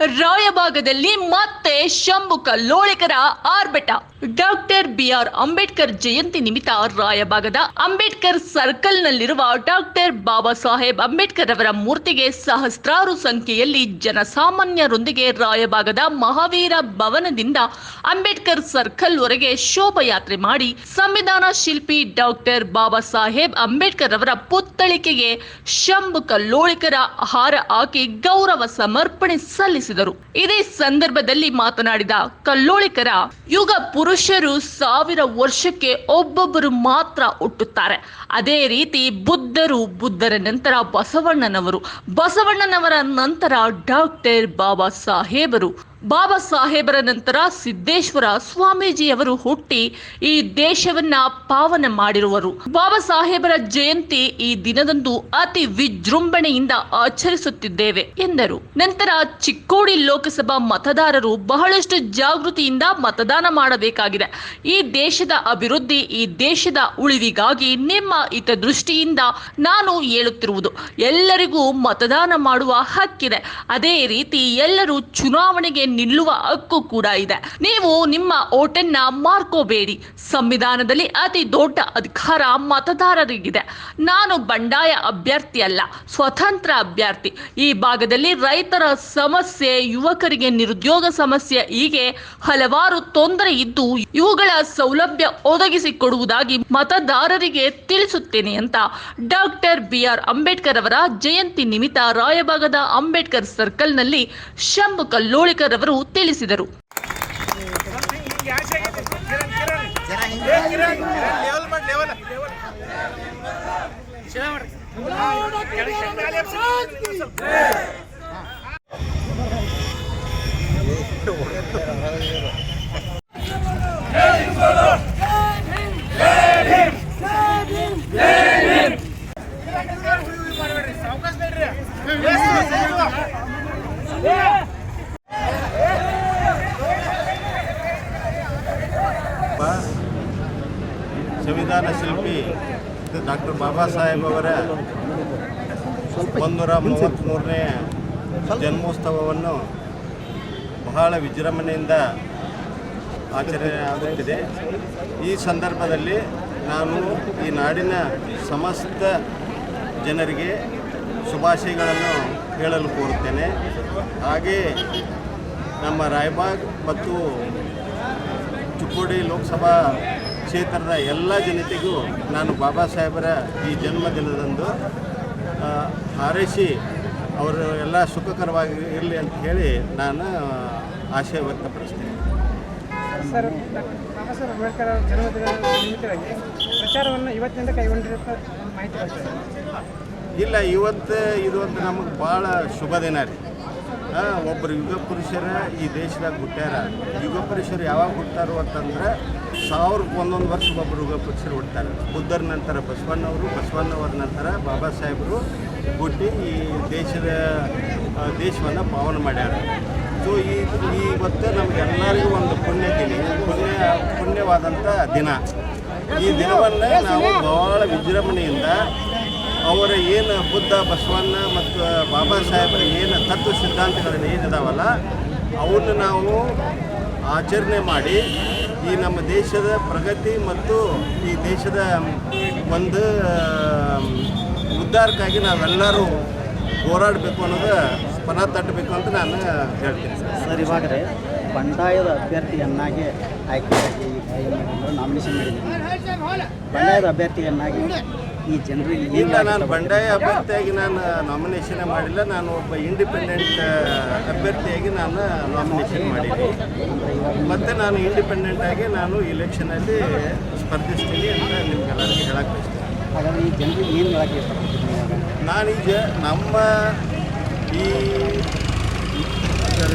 ರಾಯಭಾಗದಲ್ಲಿ ಮತ್ತೆ ಶಂಭು ಕಲ್ಲೋಳಿಕರ ಆರ್ಭಟ. Doctor B R Ambedkar ಜಯಂತಿ ನಿಮಿತ್ತ ರಾಯಭಾಗದ ಅಂಬೇಡ್ಕರ್ ಸರ್ಕಲ್ ನಲ್ಲಿರುವ ಡಾಕ್ಟರ್ ಬಾಬಾ ಸಾಹೇಬ್ ಅಂಬೇಡ್ಕರ್ ಅವರ ಮೂರ್ತಿಗೆ ಸಹಸ್ರಾರು ಸಂಖ್ಯೆಯಲ್ಲಿ ಜನಸಾಮಾನ್ಯರೊಂದಿಗೆ ರಾಯಭಾಗದ ಮಹಾವೀರ ಭವನದಿಂದ ಅಂಬೇಡ್ಕರ್ ಸರ್ಕಲ್ ವರೆಗೆ ಶೋಭಯಾತ್ರೆ ಮಾಡಿ ಸಂವಿಧಾನ ಶಿಲ್ಪಿ ಡಾಕ್ಟರ್ ಬಾಬಾ ಸಾಹೇಬ್ ಅಂಬೇಡ್ಕರ್ ಅವರ ಪುತ್ಥಳಿಕೆಗೆ ಶಂಭು ಕಲ್ಲೋಳಿಕರ ಹಾರ ಹಾಕಿ ಗೌರವ ಸಮರ್ಪಣೆ ಸಲ್ಲಿಸಿದರು ಇದೇ ಸಂದರ್ಭದಲ್ಲಿ ಮಾತನಾಡಿದ ಕಲ್ಲೋಳಿಕರ, ಯುಗ ಪುರುಷರು ಸಾವಿರ ವರ್ಷಕ್ಕೆ ಒಬ್ಬೊಬ್ಬರು ಮಾತ್ರ ಹುಟ್ಟುತ್ತಾರೆ. ಅದೇ ರೀತಿ ಬುದ್ಧರು ಬುದ್ಧರ ನಂತರ ಬಸವಣ್ಣನವರು. ಬಸವಣ್ಣನವರ ನಂತರ ಡಾಕ್ಟರ್ ಬಾಬಾ ಸಾಹೇಬರು. ಬಾಬಾ ಸಾಹೇಬರ ನಂತರ ಸಿದ್ದೇಶ್ವರ ಸ್ವಾಮೀಜಿಯವರು ಹುಟ್ಟಿ ಈ ದೇಶವನ್ನ ಪಾವನ ಮಾಡಿರುವರು. ಬಾಬಾ ಸಾಹೇಬರ ಜಯಂತಿ ಈ ದಿನದಂದು ಅತಿ ವಿಜೃಂಭಣೆಯಿಂದ ಆಚರಿಸುತ್ತಿದ್ದೇವೆ, ಎಂದರು. ನಂತರ ಚಿಕ್ಕೋಡಿ ಲೋಕಸಭಾ ಮತದಾರರು ಬಹಳಷ್ಟು ಜಾಗೃತಿಯಿಂದ ಮತದಾನ ಮಾಡಬೇಕಾಗಿದೆ. ಈ ದೇಶದ ಅಭಿವೃದ್ಧಿ, ಈ ದೇಶದ ಉಳಿವಿಗಾಗಿ ನಿಮ್ಮ ಹಿತದೃಷ್ಟಿಯಿಂದ ನಾನು ಹೇಳುತ್ತಿರುವುದು, ಎಲ್ಲರಿಗೂ ಮತದಾನ ಮಾಡುವ ಹಕ್ಕಿದೆ. ಅದೇ ರೀತಿ ಎಲ್ಲರೂ ಚುನಾವಣೆಗೆ ನಿಲ್ಲುವ ಹಕ್ಕು ಕೂಡ ಇದೆ. ನೀವು ನಿಮ್ಮ ಓಟನ್ನ ಮಾರ್ಕೋಬೇಡಿ. ಸಂವಿಧಾನದಲ್ಲಿ ಅತಿ ದೊಡ್ಡ ಅಧಿಕಾರ ಮತದಾರರಿಗಿದೆ ನಾನು ಬಂಡಾಯ ಅಭ್ಯರ್ಥಿ ಅಲ್ಲ, ಸ್ವತಂತ್ರ ಅಭ್ಯರ್ಥಿ. ಈ ಭಾಗದಲ್ಲಿ ರೈತರ ಸಮಸ್ಯೆ, ಯುವಕರಿಗೆ ನಿರುದ್ಯೋಗ ಸಮಸ್ಯೆ, ಹೀಗೆ ಹಲವಾರು ತೊಂದರೆ ಇದ್ದು ಇವುಗಳ ಸೌಲಭ್ಯ ಒದಗಿಸಿಕೊಡುವುದಾಗಿ ಮತದಾರರಿಗೆ ತಿಳಿಸುತ್ತೇನೆ ಅಂತ ಡಾಕ್ಟರ್ ಬಿ ಆರ್ ಅಂಬೇಡ್ಕರ್ ಅವರ ಜಯಂತಿ ನಿಮಿತ್ತ ರಾಯಭಾಗದ ಅಂಬೇಡ್ಕರ್ ಸರ್ಕಲ್ನಲ್ಲಿ ಶಂಭು ಕಲ್ಲೋಳಿಕರ್ ಅವರು ತಿಳಿಸಿದರು. ಸಂವಿಧಾನ ಶಿಲ್ಪಿ ಡಾಕ್ಟರ್ ಬಾಬಾ ಸಾಹೇಬ್ ಅವರ ಒಂದೂರ ಮೂವತ್ತ್ಮೂರನೇ ಜನ್ಮೋತ್ಸವವನ್ನು ಬಹಳ ವಿಜೃಂಭಣೆಯಿಂದ ಆಚರಣೆ ಆಗುತ್ತಿದೆ ಈ ಸಂದರ್ಭದಲ್ಲಿ ನಾನು ಈ ನಾಡಿನ ಸಮಸ್ತ ಜನರಿಗೆ ಶುಭಾಶಯಗಳನ್ನು ಹೇಳಲು ಕೋರುತ್ತೇನೆ. ಹಾಗೆ ನಮ್ಮ ರಾಯಬಾಗ್ ಮತ್ತು ಚಿಕ್ಕೋಡಿ ಲೋಕಸಭಾ ಕ್ಷೇತ್ರದ ಎಲ್ಲ ಜನತೆಗೂ ನಾನು ಬಾಬಾ ಸಾಹೇಬರ ಈ ಜನ್ಮದಿನದಂದು ಹಾರೈಸಿ ಅವರು ಎಲ್ಲ ಸುಖಕರವಾಗಿ ಇರಲಿ ಅಂತ ಹೇಳಿ ನಾನು ಆಶಯ ವ್ಯಕ್ತಪಡಿಸ್ತೇನೆ. ಸರ್ ಬಾಬಾ ಸಾಹೇಬ್ ಅಂಬೇಡ್ಕರ್ ಅವರ ಜನ್ಮದಿನ ನಿಮಿತ್ತವಾಗಿ ಪ್ರಚಾರವನ್ನು ಇವತ್ತಿನಿಂದ ಕೈಗೊಂಡಿರುವ ಮಾಹಿತಿ ಬರ್ತದೆ ಇಲ್ಲ ಇವತ್ತು ಇದು ಅಂತ ನಮಗೆ ಭಾಳ ಶುಭ ದಿನ ರೀ. ಒಬ್ಬರು ಯುಗ ಪುರುಷರ ಈ ದೇಶದಾಗ ಹುಟ್ಟ್ಯಾರ. ಯುಗ ಪುರುಷರು ಯಾವಾಗ ಹುಟ್ಟಾರು ಅಂತಂದ್ರೆ ಸಾವಿರಕ್ಕೆ ಒಂದೊಂದು ವರ್ಷ ಒಬ್ಬರು ಯುಗ ಪುರುಷರು ಹುಡ್ತಾರೆ ಬುದ್ಧರ ನಂತರ ಬಸವಣ್ಣವರು, ಬಸವಣ್ಣವರ ನಂತರ ಬಾಬಾ ಸಾಹೇಬರು ಹುಟ್ಟಿ ಈ ದೇಶದ ದೇಶವನ್ನು ಪಾವನ ಮಾಡ್ಯಾರ. ಸೊ ಈ ಈ ಇವತ್ತು ನಮಗೆಲ್ಲರಿಗೂ ಒಂದು ಪುಣ್ಯ ದಿನ ಪುಣ್ಯ ಪುಣ್ಯವಾದಂಥ ದಿನ. ಈ ದಿನವನ್ನು ನಾವು ಬಹಳ ವಿಜೃಂಭಣೆಯಿಂದ ಅವರ ಏನು ಬುದ್ಧ, ಬಸವಣ್ಣ ಮತ್ತು ಬಾಬಾ ಸಾಹೇಬರ ಏನು ತತ್ವ ಸಿದ್ಧಾಂತಗಳನ್ನು ಏನಿದಾವಲ್ಲ ಅವನ್ನು ನಾವು ಆಚರಣೆ ಮಾಡಿ ಈ ನಮ್ಮ ದೇಶದ ಪ್ರಗತಿ ಮತ್ತು ಈ ದೇಶದ ಒಂದು ಉದ್ಧಾರಕ್ಕಾಗಿ ನಾವೆಲ್ಲರೂ ಹೋರಾಡಬೇಕು ಅನ್ನೋದು ಪಣ ತಟ್ಟಬೇಕು ಅಂತ ನಾನು ಹೇಳ್ತೀನಿ. ಸರ್, ಇವಾಗರೆ ಬಂಡಾಯದ ಅಭ್ಯರ್ಥಿಯನ್ನಾಗಿ ಆಯ್ಕೆಯಾಗಿ ನಾಮಿನೇಷನ್ ಮಾಡಿದ್ದೀನಿ ಬಂಡಾಯದ ಅಭ್ಯರ್ಥಿಯನ್ನಾಗಿ ಈ ಜನರಿಗೆ ಇಲ್ಲ ನಾನು ಬಂಡಾಯ ಅಭ್ಯರ್ಥಿಯಾಗಿ ನಾನು ನಾಮಿನೇಷನ್ ಮಾಡಿಲ್ಲ. ನಾನು ಒಬ್ಬ ಇಂಡಿಪೆಂಡೆಂಟ್ ಅಭ್ಯರ್ಥಿಯಾಗಿ ನಾನು ನಾಮಿನೇಷನ್ ಮಾಡಿದ್ದೆ. ಮತ್ತು ನಾನು ಇಂಡಿಪೆಂಡೆಂಟ್ ಆಗಿ ನಾನು ಇಲೆಕ್ಷನಲ್ಲಿ ಸ್ಪರ್ಧಿಸ್ತೀನಿ ಅಂತ ನಿಮ್ಗೆಲ್ಲರಿಗೂ ಹೇಳಕ್ಕೆ ಬಯಸ್ತೀನಿ ಹಾಗಾದ್ರೆ ಈ ಜನರಿಗೆ ಏನು ಹೇಳಕ್ಕೆ ಇಷ್ಟಪಡ್ತೀನಿ ನಾನೀಗ ನಮ್ಮ ಈ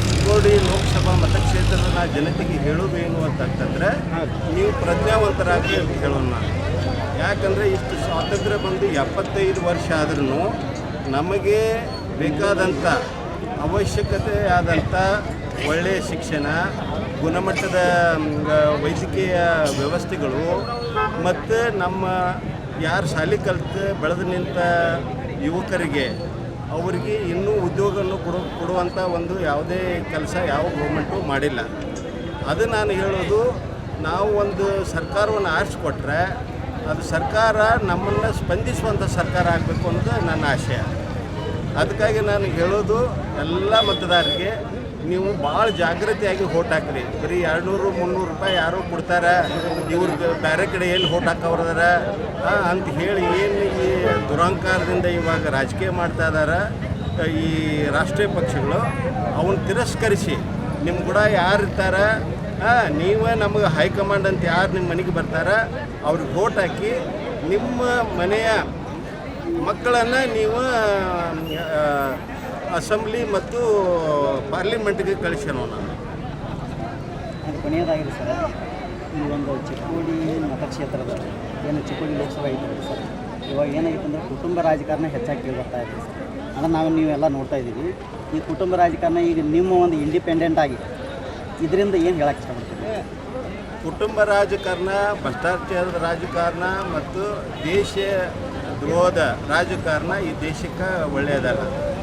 ಚಿಕ್ಕೋಡಿ ಲೋಕಸಭಾ ಮತಕ್ಷೇತ್ರದ ಜನತೆಗೆ ಹೇಳೋದೇನು ಅಂತಂದ್ರೆ ನೀವು ಪ್ರಜ್ಞಾವಂತರಾಗಿ ಅಂತ ಹೇಳೋಣ. ನಾನು ಯಾಕಂದರೆ ಇಷ್ಟು ಸ್ವಾತಂತ್ರ್ಯ ಬಂದು ಎಪ್ಪತ್ತೈದು ವರ್ಷ ಆದ್ರೂ ನಮಗೆ ಬೇಕಾದಂಥ ಅವಶ್ಯಕತೆ ಆದಂಥ ಒಳ್ಳೆಯ ಶಿಕ್ಷಣ, ಗುಣಮಟ್ಟದ ವೈದ್ಯಕೀಯ ವ್ಯವಸ್ಥೆಗಳು ಮತ್ತು ನಮ್ಮ ಯಾರು ಶಾಲೆ ಕಲಿತು ಬೆಳೆದು ನಿಂತ ಯುವಕರಿಗೆ ಅವರಿಗೆ ಇನ್ನೂ ಉದ್ಯೋಗವನ್ನು ಕೊಡು, ಕೊಡುವಂಥ ಒಂದು ಯಾವುದೇ ಕೆಲಸ ಯಾವ ಗೌರ್ಮೆಂಟು ಮಾಡಿಲ್ಲ. ಅದು ನಾನು ಹೇಳೋದು, ನಾವು ಒಂದು ಸರ್ಕಾರವನ್ನು ಆರಿಸ್ಕೊಟ್ರೆ ಅದು ಸರ್ಕಾರ ನಮ್ಮನ್ನು ಸ್ಪಂದಿಸುವಂಥ ಸರ್ಕಾರ ಆಗಬೇಕು ಅನ್ನೋದು ನನ್ನ ಆಶಯ. ಅದಕ್ಕಾಗಿ ನಾನು ಹೇಳೋದು ಎಲ್ಲ ಮತದಾರರಿಗೆ, ನೀವು ಭಾಳ ಜಾಗೃತಿಯಾಗಿ ಓಟ್ ಹಾಕ್ರಿ. ಬರೀ ಎರಡುನೂರು, ಮುನ್ನೂರು ರೂಪಾಯಿ ಯಾರು ಕೊಡ್ತಾರೆ ಇವ್ರಿಗೆ ಬೇರೆ ಕಡೆ ಎಲ್ಲಿ ಓಟ್ ಹಾಕೋರ್ದಾರ ಅಂತ ಹೇಳಿ ಏನು ಈ ದುರಂಕಾರದಿಂದ ಇವಾಗ ರಾಜಕೀಯ ಮಾಡ್ತಾ ಇದ್ದಾರೆ ಈ ರಾಷ್ಟ್ರೀಯ ಪಕ್ಷಗಳು ಅವನ್ನ ತಿರಸ್ಕರಿಸಿ ನಿಮ್ಮ ಕೂಡ ಯಾರು ಇರ್ತಾರೆ ನೀವೇ ನಮಗೆ ಹೈಕಮಾಂಡ್ ಅಂತ ಯಾರು ನಿಮ್ಮ ಮನೆಗೆ ಬರ್ತಾರೆ, ಅವ್ರಿಗೆ ಓಟ್ ಹಾಕಿ ನಿಮ್ಮ ಮನೆಯ ಮಕ್ಕಳನ್ನು ನೀವು ಅಸೆಂಬ್ಲಿ ಮತ್ತು ಪಾರ್ಲಿಮೆಂಟ್ಗೆ ಕಳಿಸೋಣ ನಾನು ಕೊನೆಯದಾಗಿದೆ ಸರ್. ಈ ಒಂದು ಚಿಕ್ಕೋಡಿ ಮತಕ್ಷೇತ್ರದ, ಏನು ಚಿಕ್ಕೋಡಿ ಲೋಕಸಭಾ ಐತೆ ಸರ್. ಇವಾಗ ಏನಾಗಿತ್ತು ಅಂದರೆ ಕುಟುಂಬ ರಾಜಕಾರಣ ಹೆಚ್ಚಾಗಿ ಬರ್ತಾ ಇದೆ ಸರ್. ಅದನ್ನು ನಾವು ನೀವೆಲ್ಲ ನೋಡ್ತಾ ಇದ್ದೀವಿ ಈ ಕುಟುಂಬ ರಾಜಕಾರಣ ಈಗ ನಿಮ್ಮ ಒಂದು ಇಂಡಿಪೆಂಡೆಂಟ್ ಆಗಿ ಇದರಿಂದ ಏನು ಹೇಳಕ್ಕೆ ಇಷ್ಟಪಡ್ತೀವಿ ಕುಟುಂಬ ರಾಜಕಾರಣ, ಭ್ರಷ್ಟಾಚಾರದ ರಾಜಕಾರಣ ಮತ್ತು ದೇಶ ದ್ರೋಹದ ರಾಜಕಾರಣ ಈ ದೇಶಕ್ಕೆ ಒಳ್ಳೆಯದಲ್ಲ.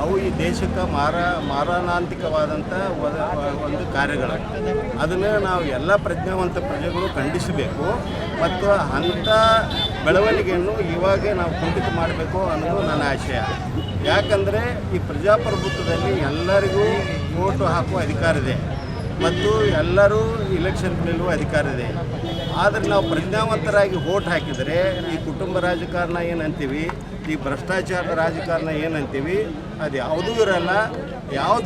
ಅವು ಈ ದೇಶಕ್ಕೆ ಮಾರ ಮಾರಣಾಂತಿಕವಾದಂಥ ಒದ- ಒಂದು ಕಾರ್ಯಗಳು. ಅದನ್ನು ನಾವು ಎಲ್ಲ ಪ್ರಜ್ಞಾವಂತ ಪ್ರಜೆಗಳು ಖಂಡಿಸಬೇಕು ಮತ್ತು ಅಂಥ ಬೆಳವಣಿಗೆಯನ್ನು ಇವಾಗೇ ನಾವು ಕುಂಠಿತ ಮಾಡಬೇಕು ಅನ್ನೋದು ನನ್ನ ಆಶಯ. ಯಾಕಂದರೆ ಈ ಪ್ರಜಾಪ್ರಭುತ್ವದಲ್ಲಿ ಎಲ್ಲರಿಗೂ ಓಟು ಹಾಕುವ ಅಧಿಕಾರ ಇದೆ. ಮತ್ತು ಎಲ್ಲರೂ ಇಲೆಕ್ಷನ್ ನಿಲ್ಲುವ ಅಧಿಕಾರ ಇದೆ. ಆದರೆ ನಾವು ಪ್ರಜ್ಞಾವಂತರಾಗಿ ವೋಟ್ ಹಾಕಿದರೆ ಈ ಕುಟುಂಬ ರಾಜಕಾರಣ ಏನಂತೀವಿ? ಈ ಭ್ರಷ್ಟಾಚಾರ ರಾಜಕಾರಣ ಏನಂತೀವಿ? ಅದು ಯಾವುದೂ ಇರಲ್ಲ. ಯಾವ